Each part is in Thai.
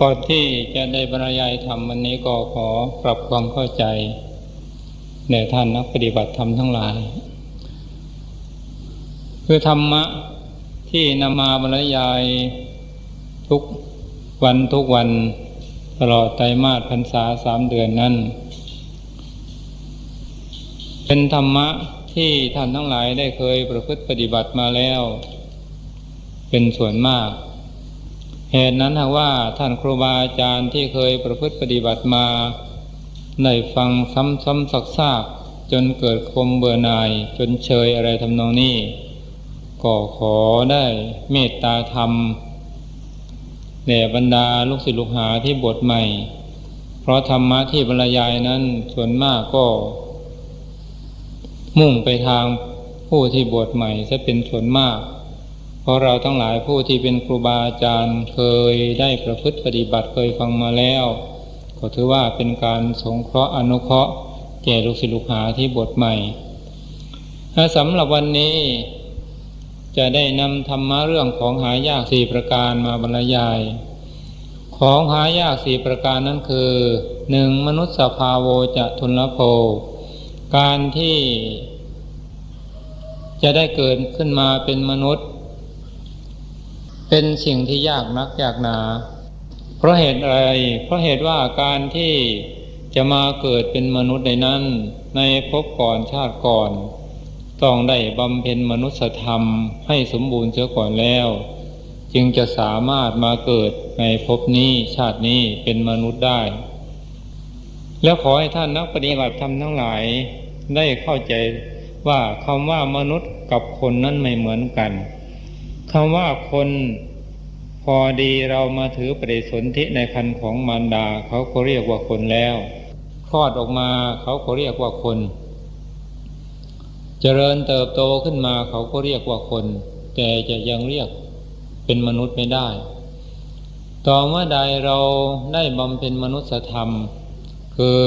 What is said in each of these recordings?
ก่อนที่จะได้บรรยายธรรมวันนี้ก็ขอปรับความเข้าใจแด่ท่านนักปฏิบัติธรรมทั้งหลาย คือธรรมะที่นำมาบรรยายทุกวันทุกวันตลอดไตรมาสพรรษาสามเดือนนั้น เป็นธรรมะที่ท่านทั้งหลายได้เคยประพฤติปฏิบัติมาแล้ว เป็นส่วนมาก เหตุนั้นหากว่าท่านครูบาอาจารย์ที่เคยประพฤติปฏิบัติมาได้ฟังซ้ำๆซักๆจนเกิดคมเบื่อหน่ายจนเชยอะไรทำนองนี้ ก็ขอได้เมตตาธรรมแด่บรรดาลูกศิษย์ลูกหาที่บทใหม่ เพราะธรรมะที่บรรยายนั้นส่วนมากก็ มุ่งไปทางผู้ที่บวชใหม่จะเป็นส่วนมาก เพราะเราทั้งหลายผู้ที่เป็นครูบาอาจารย์เคยได้ประพฤติปฏิบัติเคยฟังมาแล้ว ก็ถือว่าเป็นการสงเคราะห์อนุเคราะห์แก่ลูกศิษย์ลูกหาที่บวชใหม่และสำหรับวันนี้จะได้นำธรรมะเรื่องของหายากสี่ประการมาบรรยาย ของหายากสี่ประการนั้นคือหนึ่งมนุษย์สภาโวจะทุนละโภการที่จะได้เกิดขึ้นมาเป็นมนุษย์ เป็นสิ่งที่ยากนักยากหนา เพราะเหตุอะไร เพราะเหตุว่าการที่จะมาเกิดเป็นมนุษย์ในนั้น ในภพก่อนชาติก่อน ต้องได้บำเพ็ญมนุษยธรรมให้สมบูรณ์เสียก่อนแล้ว จึงจะสามารถมาเกิดในภพนี้ชาตินี้เป็นมนุษย์ได้ แล้วขอให้ท่านนักปฏิบัติธรรมทั้งหลายได้เข้าใจว่าคำว่ามนุษย์กับคนนั้นไม่เหมือนกัน คำว่าคนพอดีเรามาถือปฏิสนธิในคันของมารดาเขาก็เรียกว่าคนแล้ว คลอดออกมาเขาก็เรียกว่าคน เจริญเติบโตขึ้นมาเขาก็เรียกว่าคน แต่จะยังเรียกเป็นมนุษย์ไม่ได้ ต่อเมื่อใดเราได้บำเพ็ญมนุษยธรรม คือ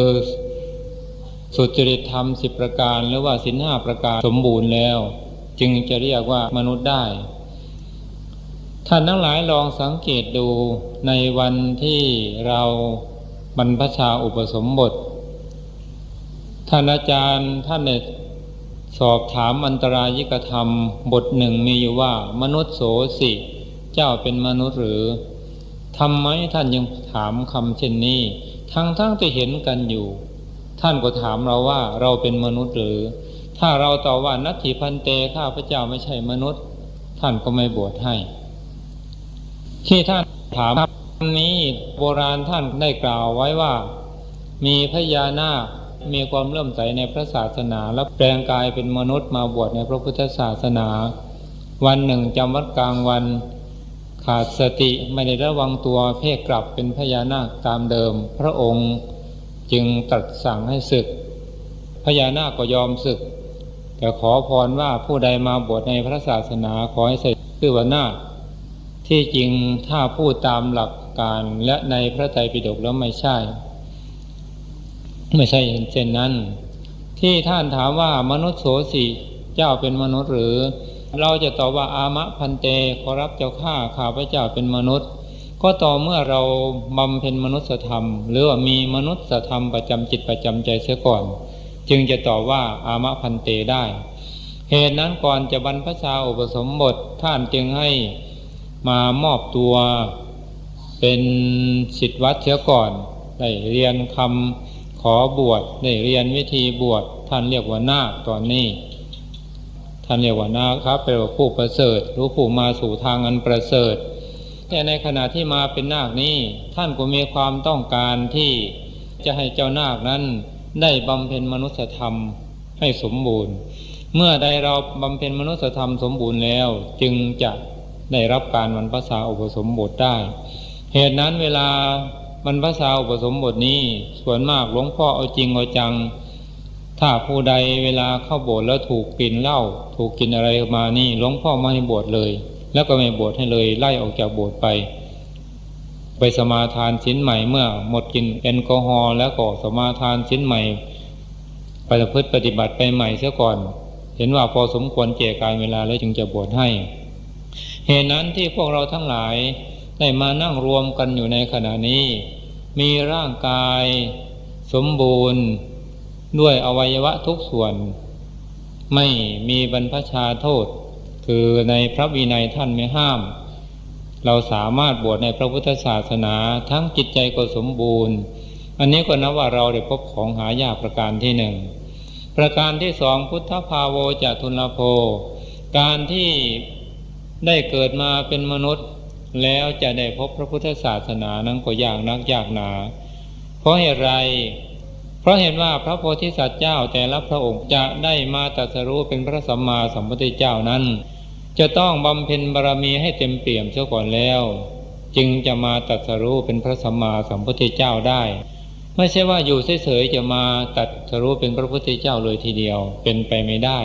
สุจริตธรรมสิบประการหรือว่าสินห้าประการสมบูรณ์แล้ว จึงจะเรียกว่ามนุษย์ได้ ท่านทั้งหลายลองสังเกตดูในวันที่เราบรรพชาอุปสมบท ท่านอาจารย์ท่านเนสอบถามอันตรายิกธรรมบทหนึ่งมีอยู่ว่ามนุษย์โสสิ เจ้าเป็นมนุษย์หรือทำไมท่านยังถามคำเช่นนี้ ทั้งทั้งที่เห็นกันอยู่ ท่านก็ถามเราว่าเราเป็นมนุษย์หรือ ถ้าเราตอบว่านัตถิพันเตข้าพระเจ้าไม่ใช่มนุษย์ ท่านก็ไม่บวชให้ ที่ท่านถามนี้โบราณท่านได้กล่าวไว้ว่า มีพญานาคมีความเลื่อมใสในพระศาสนาและแปลงกายเป็นมนุษย์มาบวชในพระพุทธศาสนา วันหนึ่งจำวัดกลางวันขาดสติไม่ได้ระวังตัวเพศกลับเป็นพญานาคตามเดิม พระองค์จึงตรัสสั่งให้ศึก พญานาคก็ยอมศึก แต่ขอพรว่าผู้ใดมาบวชในพระศาสนาขอให้ใส่ชื่อว่านาค ที่จริงถ้าพูดตามหลักการและในพระไตรปิฎกแล้วไม่ใช่ ไม่ใช่เช่นนั้น ที่ท่านถามว่ามนุษย์โสสิเจ้าเป็นมนุษย์หรือ เราจะตอบว่าอามะพันเตขอรับเจ้าข้าข้าพระเจ้าเป็นมนุษย์ ก็ต่อเมื่อเราบำเพ็ญมนุษยธรรม หรือว่ามีมนุษยธรรมประจำจิตประจำใจเสียก่อน จึงจะตอบว่าอามะพันเตได้ เหตุนั้นก่อนจะบรรพชาอุปสมบทท่านจึงให้ มามอบตัวเป็นสิทธิวัดเสียก่อน ได้เรียนคำขอบวชได้เรียนวิธีบวชท่านเรียกว่านาคตอนนี้ท่านเรียกว่านาคครับเป็นผู้ประเสริฐรู้ผู้มาสู่ทางอันประเสริฐ แต่ในขณะที่มาเป็นนาคนี้ท่านก็มีความต้องการที่จะให้เจ้านาคนั้นได้บำเพ็ญมนุษยธรรมให้สมบูรณ์ เมื่อใดเราบำเพ็ญมนุษยธรรมสมบูรณ์แล้ว จึงจะ ได้รับการบรรพชาอุปสมบทได้ เหตุนั้นเวลาบรรพชาอุปสมบทนี้ส่วนมากหลวงพ่อเอาจริงเอาจัง ถ้าผู้ใดเวลาเข้าโบสถ์แล้วถูกกินเหล้าถูกกินอะไรมานี่หลวงพ่อไม่ให้บวชเลย แล้วก็ไม่บวชให้เลยไล่ออกจากโบสถ์ไป ไปสมาทานชิ้นใหม่เมื่อ หมดกินแอลกอฮอล์แล้วก็สมาทานชิ้นใหม่ไปพฤติปฏิบัติไปใหม่เสียก่อน เห็นว่าพอสมควรเจการเวลาแล้วจึงจะบวชให้ เหตุนั้นที่พวกเราทั้งหลายได้มานั่งรวมกันอยู่ในขณะนี้ มีร่างกาย สมบูรณ์ ด้วยอวัยวะทุกส่วน ไม่มีบรรพชาโทษ คือในพระวินัยท่านไม่ห้าม เราสามารถบวชในพระพุทธศาสนาทั้งจิตใจก็สมบูรณ์ อันนี้ก็นับว่าเราได้พบของหายากประการที่หนึ่งประการที่สองพุทธภาโวจะทุลโภ การที่ ได้เกิดมาเป็นมนุษย์ แล้วจะได้พบพระพุทธศาสนานั้นก็ยากนักยากหนา เพราะเหตุไร เพราะเห็นว่าพระโพธิสัตว์เจ้าแต่ละพระองค์จะได้มาตรัสรู้เป็นพระสัมมาสัมพุทธเจ้านั้น จะต้องบำเพ็ญบารมีให้เต็มเปี่ยมเสียก่อนแล้ว จึงจะมาตรัสรู้เป็นพระสัมมาสัมพุทธเจ้าได้ไม่ใช่ว่าอยู่เฉยๆจะมาตรัสรู้เป็นพระพุทธเจ้าเลยทีเดียวเป็นไปไม่ได้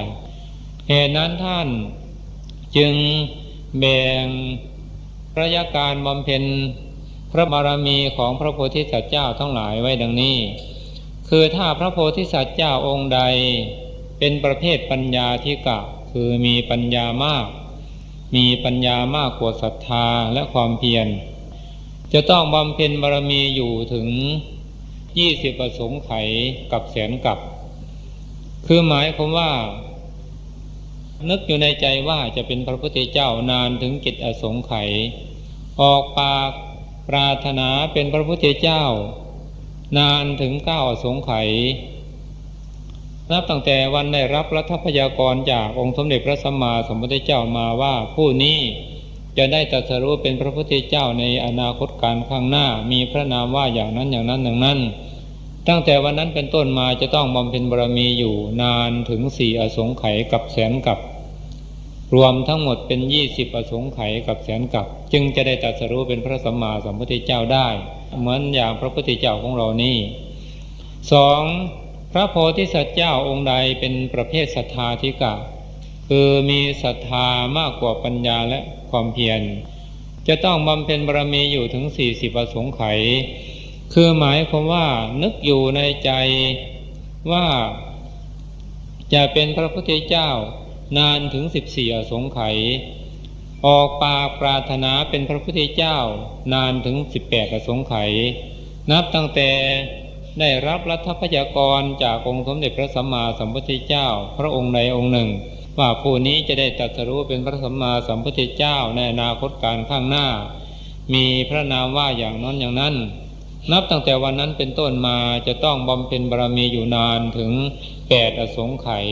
เหตุนั้นท่านจึง แบ่งระยะการบำเพ็ญพระบารมีของพระโพธิสัตว์เจ้าทั้งหลายไว้ดังนี้ คือถ้าพระโพธิสัตว์เจ้าองค์ใด เป็นประเภทปัญญาธิกะคือมีปัญญามาก มีปัญญามากกว่าศรัทธาและความเพียร จะต้องบำเพ็ญบารมีอยู่ถึงยี่สิบประสงค์ไขกับแสนกับ คือหมายความว่า นึกอยู่ในใจว่าจะเป็นพระพุทธเจ้านานถึงกิจอสงไขยออกปากปรารถนาเป็นพระพุทธเจ้า นานถึงเก้าอสงไขยนับตั้งแต่วันได้รับรัฐพยากรจากองค์สมเด็จพระสัมมาสัมพุทธเจ้ามาว่าผู้นี้จะได้ตรัสรู้เป็นพระพุทธเจ้าในอนาคตการข้างหน้ามีพระนามว่าอย่างนั้นอย่างนั้นอย่างนั้น ตั้งแต่วันนั้นเป็นต้นมาจะต้องบำเพ็ญบารมีอยู่นานถึงสี่อสงไขยกับแสนกับ รวมทั้งหมดเป็นยี่สิบอสงไขกับแสนกับ จึงจะได้ตรัสรู้เป็นพระสัมมาสัมพุทธเจ้าได้ เหมือนอย่างพระพุทธเจ้าของเรานี่สองพระโพธิสัตว์เจ้าองค์ใดเป็นประเภทศรัทธาธิกะ คือมีศรัทธามากกว่าปัญญาและความเพียร จะต้องบำเพ็ญบารมีอยู่ถึงสี่สิบอสงไข คือหมายความว่านึกอยู่ในใจว่าจะเป็นพระพุทธเจ้า นานถึงสิบสี่อสงไขยออกปากปรารถนาเป็นพระพุทธเจ้านานถึงสิบแปดอสงไขยนับตั้งแต่ได้รับรัฐพยากรจากองค์สมเด็จพระสัมมาสัมพุทธเจ้า พระองค์ใดองค์หนึ่ง ว่าผู้นี้จะได้ตรัสรู้เป็นพระสัมมาสัมพุทธเจ้าในอนาคตการข้างหน้า มีพระนามว่าอย่างนั้นอย่างนั้น นับตั้งแต่วันนั้นเป็นต้นมาจะต้องบำเพ็ญบารมีอยู่นานถึงแปดอสงไขย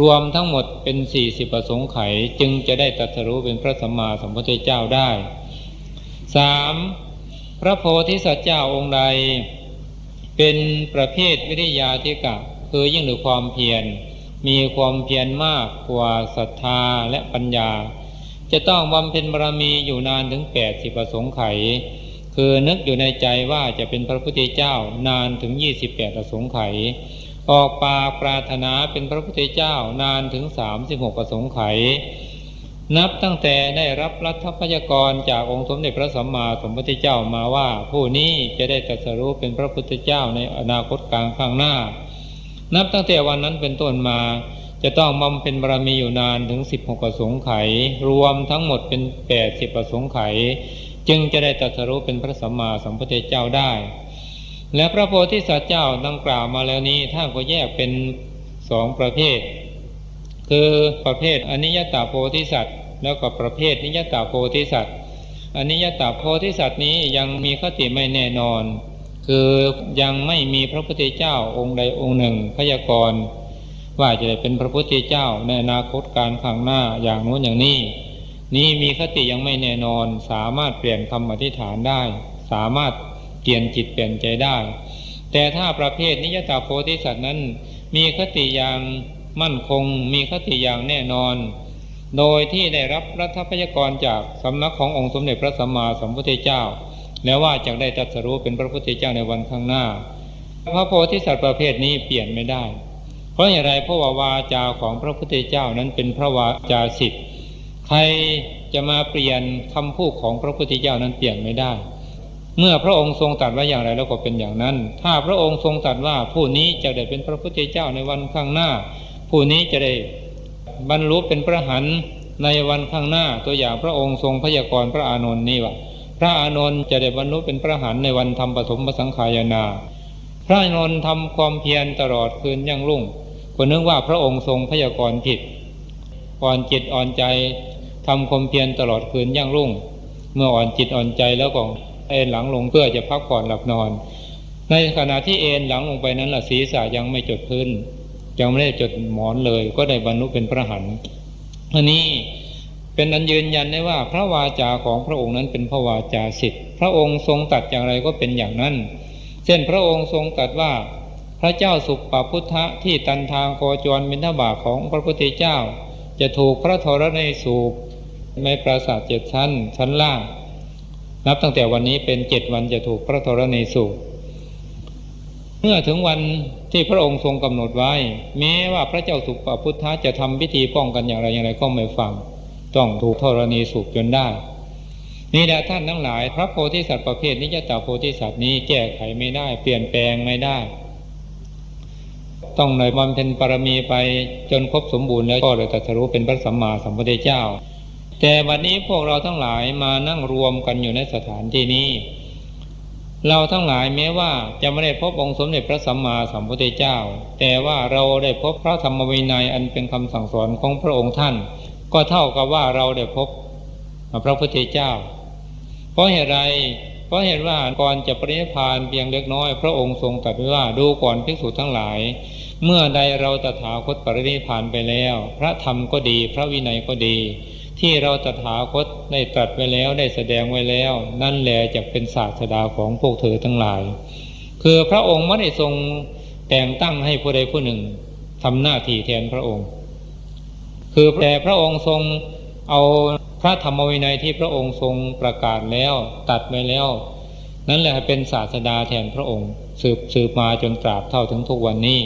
รวมทั้งหมดเป็นสี่สิบอสงค์ไขจึงจะได้ตรัสรู้เป็นพระสัมมาสัมพุทธเจ้าได้สามพระโพธิสัตว์เจ้าองค์ใด เป็นประเภทวิริยาธิกะ คือยิ่งด้วยความเพียรมีความเพียรมากกว่าศรัทธาและปัญญา จะต้องบำเพ็ญบารมีอยู่นานถึงแปดสิบประสงค์ไข คือนึกอยู่ในใจว่าจะเป็นพระพุทธเจ้านานถึงยี่สิบแปดประสงค์ไข ออกปากปรารถนาเป็นพระพุทธเจ้านานถึงสามสิบหกประสงค์ไข นับตั้งแต่ได้รับรัฐพยากรจากองค์สมเด็จพระสัมมาสัมพุทธเจ้ามาว่า ผู้นี้จะได้ตรัสรู้เป็นพระพุทธเจ้าในอนาคตกลางข้างหน้า นับตั้งแต่วันนั้นเป็นต้นมา จะต้องบำเพ็ญบารมีอยู่นานถึงสิบหกประสงค์ไข รวมทั้งหมดเป็นแปดสิบประสงค์ไข จึงจะได้ตรัสรู้เป็นพระสัมมาสัมพุทธเจ้าได้ และพระโพธิสัตว์เจ้าดังกล่าวมาแล้วนี้ท่านก็แยกเป็นสองประเภท คือประเภทอนิยตาโพธิสัตว์ แล้วก็ประเภทนิยตาโพธิสัตว์อนิยตาโพธิสัตว์นี้ยังมีคติไม่แน่นอน คือยังไม่มีพระพุทธเจ้าองค์ใดองค์หนึ่งพยากรณ์ว่าจะได้เป็นพระพุทธเจ้าในอนาคตการข้างหน้าอย่างโน้นอย่างนี้ นี่มีคติยังไม่แน่นอน สามารถเปลี่ยนคำอธิษฐานได้ สามารถ เปลี่ยนจิตเปลี่ยนใจได้ แต่ถ้าประเภทนิยตาโพธิสัตว์นั้น มีคติอย่างมั่นคง มีคติอย่างแน่นอน โดยที่ได้รับรัฐพยากรจากสำนักขององค์สมเด็จพระสัมมาสัมพุทธเจ้า แล้วว่าจะได้ตรัสรู้เป็นพระพุทธเจ้าในวันข้างหน้า พระโพธิสัตว์ประเภทนี้เปลี่ยนไม่ได้ เพราะอย่างไรเพราะว่าวาจาของพระพุทธเจ้านั้นเป็นพระวาจาสิทธิ์ใครจะมาเปลี่ยนคำพูดของพระพุทธเจ้านั้นเปลี่ยนไม่ได้ เมื่อพระองค์ทรงตรัสไว้อย่างไรแล้วก็เป็นอย่างนั้น ถ้าพระองค์ทรงตรัสว่าผู้นี้จะได้เป็นพระพุทธเจ้าในวันข้างหน้า ผู้นี้จะได้บรรลุเป็นพระหันในวันข้างหน้า ตัวอย่างพระองค์ทรงพยากรณ์พระอานนท์นี่ว่าพระอานนท์จะได้บรรลุเป็นพระหันในวันทำปฐมสังขายนา พระอานนท์ทำความเพียรตลอดคืนยั่งรุ่งก็นึกว่าพระองค์ทรงพยากรณ์ผิดอ่อนจิตอ่อนใจทำความเพียรตลอดคืนยั่งรุ่ง เมื่ออ่อนจิตอ่อนใจแล้วก็ เอนหลังลงเพื่อจะพักผ่อนหลับนอน ในขณะที่เอนหลังลงไปนั้นละศีรษะยังไม่จดพื้น ยังไม่ได้จดหมอนเลย ก็ได้บรรลุเป็นพระหันอันนี้เป็นอันยืนยันได้ว่าพระวาจาของพระองค์นั้นเป็นพระวาจาสิทธิ์พระองค์ทรงตัดอย่างไรก็เป็นอย่างนั้น เช่นพระองค์ทรงตรัสว่าพระเจ้าสุปปพุทธะที่ตันทางโคจรมินทบาทของพระพุทธเจ้า จะถูกพระธรณีสูบในปราสาทเจ็ดชั้นชั้นล่าง นับตั้งแต่วันนี้เป็นเจ็ดวันจะถูกพระธรณีสูบเมื่อถึงวันที่พระองค์ทรงกำหนดไว้ แม้ว่าพระเจ้าสุปพุทธะจะทำพิธีป้องกันอย่างไรอย่างไรก็ไม่ฟังต้องถูกธรณีสูบจนได้ นี่แหละท่านทั้งหลาย พระโพธิสัตว์ประเภทนิจตาโพธิสัตว์นี้แก้ไขไม่ได้ เปลี่ยนแปลงไม่ได้ ต้องในบำเพ็ญปรมีไปจนครบสมบูรณ์แล้วก็เลยตรัสรู้เป็นพระสัมมาสัมพุทธเจ้า แต่วันนี้พวกเราทั้งหลายมานั่งรวมกันอยู่ในสถานที่นี้ เราทั้งหลายแม้ว่าจะไม่ได้พบองค์สมเด็จพระสัมมาสัมพุทธเจ้า แต่ว่าเราได้พบพระธรรมวินัยอันเป็นคำสั่งสอนของพระองค์ท่าน ก็เท่ากับว่าเราได้พบพระพุทธเจ้า เพราะเหตุไรเพราะเหตุว่าก่อนจะปรินิพานเพียงเล็กน้อย พระองค์ทรงตรัสไว้ว่าดูก่อนภิกษุทั้งหลาย เมื่อใดเราตถาคตปรินิพานไปแล้ว พระธรรมก็ดี พระวินัยก็ดี ที่เราตถาคตได้ตรัสไว้แล้วได้แสดงไว้แล้ว นั่นแหละจะเป็นศาสดาของพวกเธอทั้งหลาย คือพระองค์ไม่ได้ทรงแต่งตั้งให้ผู้ใดผู้หนึ่งทำหน้าที่แทนพระองค์ คือแต่พระองค์ทรงเอาพระธรรมวินัยที่พระองค์ทรงประกาศแล้ว ตัดไว้แล้ว นั่นแหละเป็นศาสดาแทนพระองค์ สืบสืบมาจนตราบเท่าถึงทุกวันนี้